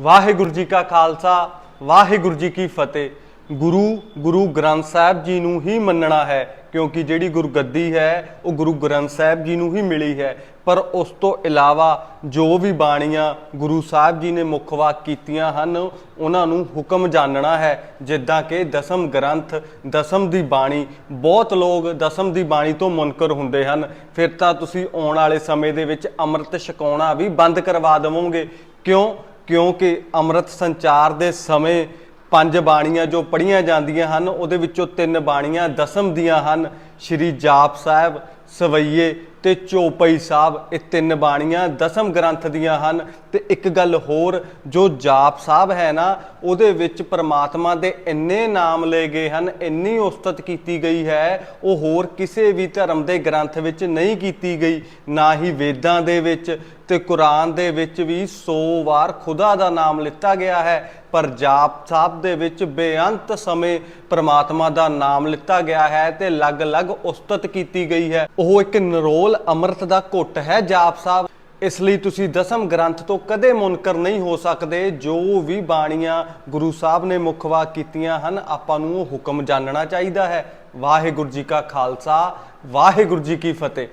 ਵਾਹਿਗੁਰੂ ਜੀ ਕਾ ਖਾਲਸਾ, ਵਾਹਿਗੁਰੂ ਜੀ ਕੀ ਫਤਿਹ। ਗੁਰੂ ਗੁਰੂ ਗ੍ਰੰਥ ਸਾਹਿਬ ਜੀ ਨੂੰ ਹੀ ਮੰਨਣਾ ਹੈ, ਕਿਉਂਕਿ ਜਿਹੜੀ ਗੁਰਗੱਦੀ ਹੈ, ਉਹ ਗੁਰੂ ਗ੍ਰੰਥ ਸਾਹਿਬ ਜੀ ਨੂੰ ਹੀ ਮਿਲੀ ਹੈ। ਪਰ ਉਸ ਤੋਂ ਇਲਾਵਾ ਜੋ ਵੀ ਬਾਣੀਆਂ ਗੁਰੂ ਸਾਹਿਬ ਜੀ ਨੇ ਮੁੱਖ ਵਾਕ ਕੀਤੀਆਂ ਹਨ, ਉਹਨਾਂ ਨੂੰ ਹੁਕਮ ਜਾਣਨਾ ਹੈ, ਜਿੱਦਾਂ ਕਿ ਦਸਮ ਗ੍ਰੰਥ, ਦਸਮ ਦੀ ਬਾਣੀ, ਬਹੁਤ ਲੋਕ ਦਸਮ ਦੀ ਬਾਣੀ ਤੋਂ ਮੁਨਕਰ ਹੁੰਦੇ ਹਨ। ਫਿਰ ਤਾਂ ਤੁਸੀਂ ਆਉਣ ਵਾਲੇ ਸਮੇਂ ਦੇ ਵਿੱਚ ਅੰਮ੍ਰਿਤ ਛਕਾਉਣਾ ਵੀ ਬੰਦ ਕਰਵਾ ਦੇਵੋਗੇ। ਕਿਉਂ? ਕਿਉਂਕਿ ਅੰਮ੍ਰਿਤ ਸੰਚਾਰ ਦੇ ਸਮੇਂ ਪੰਜ ਬਾਣੀਆਂ ਜੋ ਪੜੀਆਂ ਜਾਂਦੀਆਂ ਹਨ, ਉਹਦੇ ਵਿੱਚੋਂ ਤਿੰਨ ਬਾਣੀਆਂ ਦਸਮ ਦੀਆਂ ਹਨ। ਸ਼੍ਰੀ ਜਾਪ ਸਾਹਿਬ, ਸਵਈਏ ਤੇ ਚੋਪਈ ਸਾਹਿਬ, ਇਹ ਤਿੰਨ ਬਾਣੀਆਂ ਦਸਮ ਗ੍ਰੰਥ ਦੀਆਂ ਹਨ। ਤੇ ਇੱਕ ਗੱਲ ਹੋਰ, ਜੋ ਜਾਪ ਸਾਹਿਬ ਹੈ ਨਾ, ਉਹਦੇ ਵਿੱਚ ਪ੍ਰਮਾਤਮਾ ਦੇ ਇੰਨੇ ਨਾਮ ਲਏ ਗਏ ਹਨ, ਇੰਨੀ ਉਸਤਤ ਕੀਤੀ ਗਈ ਹੈ, ਉਹ ਹੋਰ ਕਿਸੇ ਵੀ ਧਰਮ ਦੇ ਗ੍ਰੰਥ ਵਿੱਚ ਨਹੀਂ ਕੀਤੀ ਗਈ, ਨਾ ਹੀ ਵੇਦਾਂ ਦੇ ਵਿੱਚ ਤੇ ਕੁਰਾਨ ਦੇ ਵਿੱਚ ਵੀ 100 ਵਾਰ ਖੁਦਾ ਦਾ ਨਾਮ ਲਿੱਤਾ ਗਿਆ ਹੈ। ਪਰ ਜਾਪ ਸਾਹਿਬ ਦੇ ਵਿੱਚ ਬੇਅੰਤ ਸਮੇਂ ਪ੍ਰਮਾਤਮਾ ਦਾ ਨਾਮ ਲਿੱਤਾ ਗਿਆ ਹੈ ਤੇ ਅਲੱਗ-ਅਲੱਗ ਉਸਤਤ ਕੀਤੀ ਗਈ ਹੈ। ਉਹ ਇੱਕ ਨਿਰੋਲ ਅੰਮ੍ਰਿਤ ਦਾ ਘੁੱਟ ਹੈ। ਜਾਪ ਸਾਹਿਬ, ਇਸ ਲਈ ਤੁਸੀਂ ਦਸਮ ਗ੍ਰੰਥ ਤੋਂ ਕਦੇ ਮੁਨਕਰ ਨਹੀਂ ਹੋ ਸਕਦੇ। ਜੋ ਵੀ ਬਾਣੀਆਂ ਗੁਰੂ ਸਾਹਿਬ ਨੇ ਮੁਖਵਾ ਕੀਤੀਆਂ ਹਨ, ਆਪਾਂ ਨੂੰ ਉਹ ਹੁਕਮ ਜਾਣਨਾ ਚਾਹੀਦਾ ਹੈ। ਵਾਹਿਗੁਰੂ ਜੀ ਕਾ ਖਾਲਸਾ, ਵਾਹਿਗੁਰੂ ਜੀ ਕੀ ਫਤਿਹ।